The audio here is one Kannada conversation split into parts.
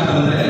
ಅಂತಂದ್ರೆ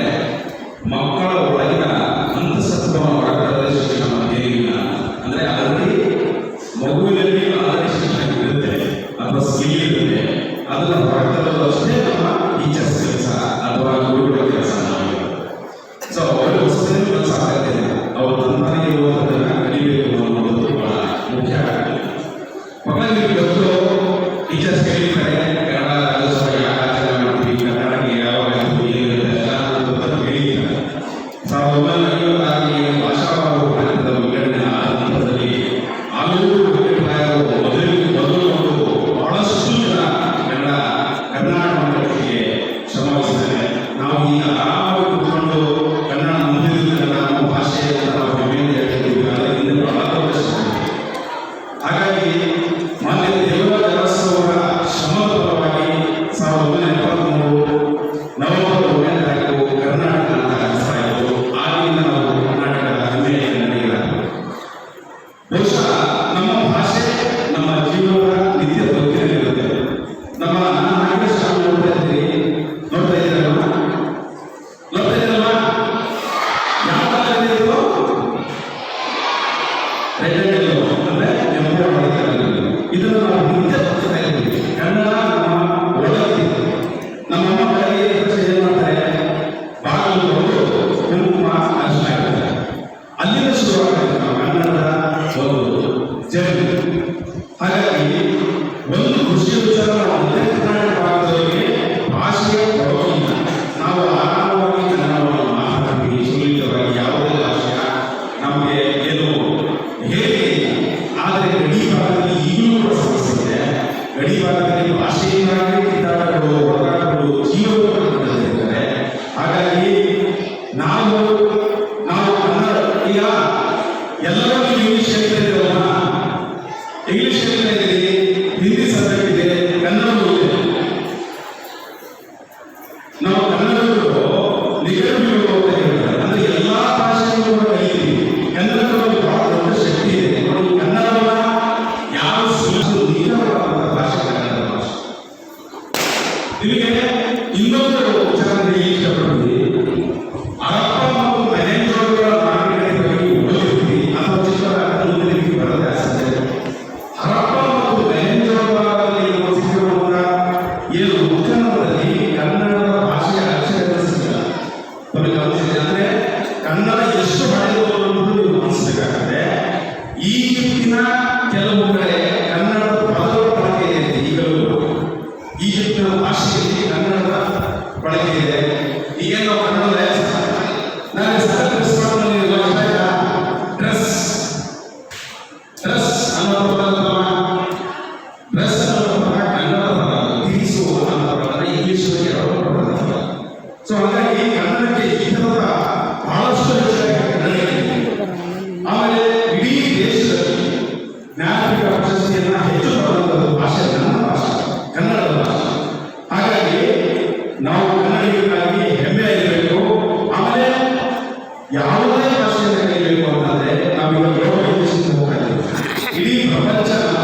ನಾವು ಈಗ ಎಲ್ಲರೂ الله سبحانه وتعالى Deep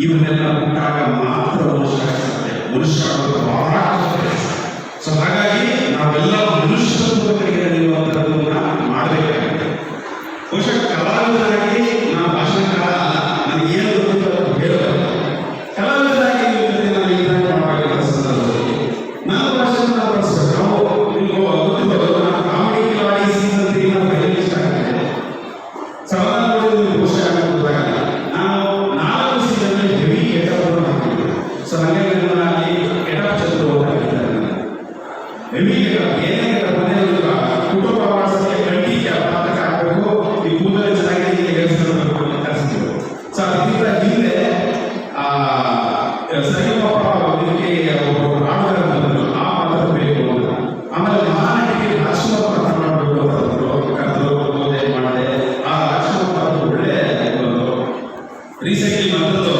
ಇವನ್ನೆಲ್ಲ ಉಂಟಾಗ ಮಾತ್ರ ಮನುಷ್ಯ ಸಾಧ್ಯ ಮನುಷ್ಯ ಸೊ ಹಾಗಾಗಿ ನಾವೆಲ್ಲ ಮನುಷ್ಯತ್ವ ಕಡೆಗೆ ನಿಲ್ಲುವಂಥದ್ದನ್ನ ಮಾಡಬೇಕಾಗುತ್ತೆ ಬಹುಶಃ ಕಲಾವಿದರಾಗಿ रीसेंटली मात्र तो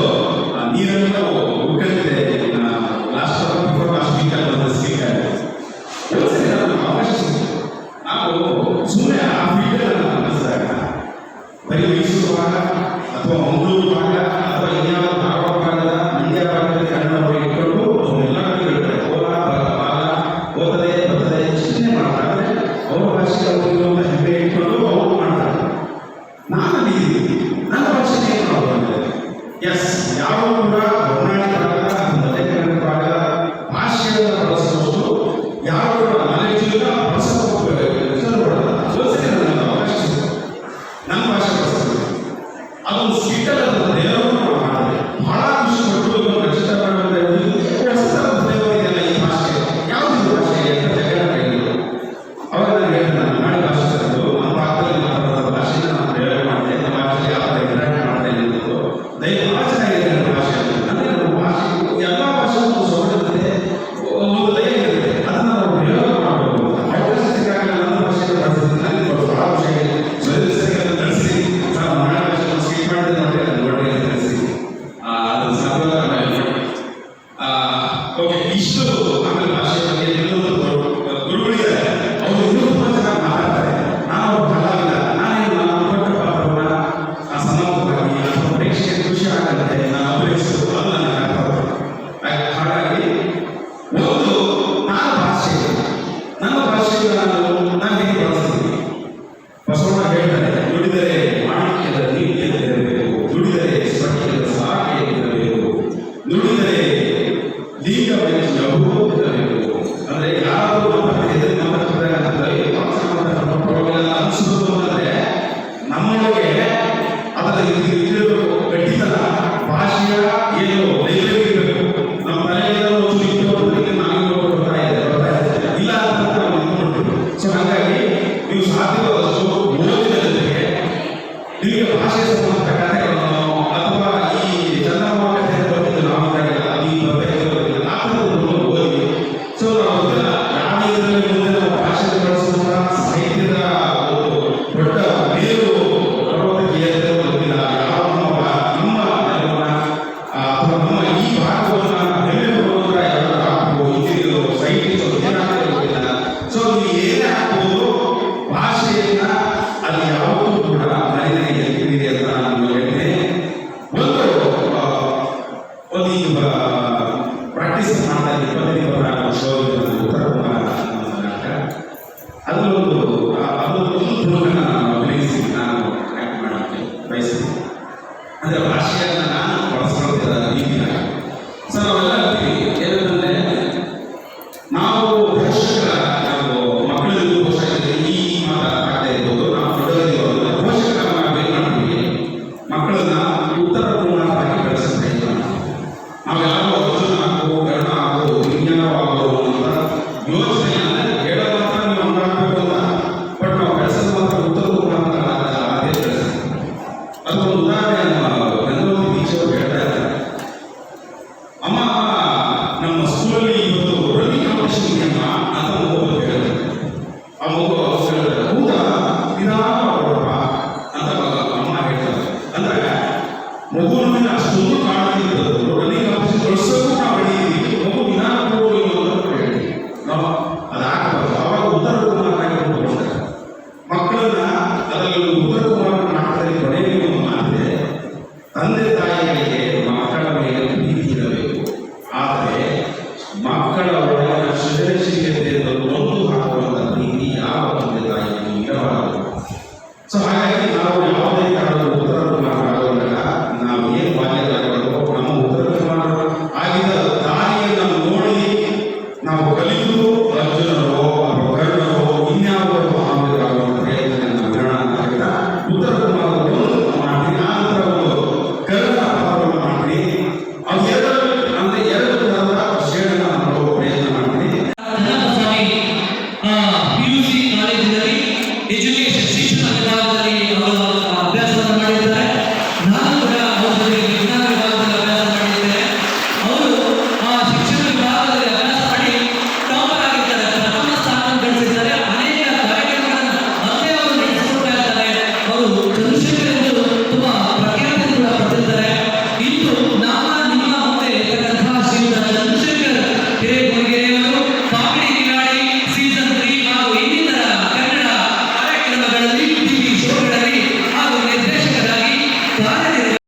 ನಾವು ಯಾವುದೇ ಕಾರಣದ ಉತ್ತರ ನಾವು ನಾವು ಏನು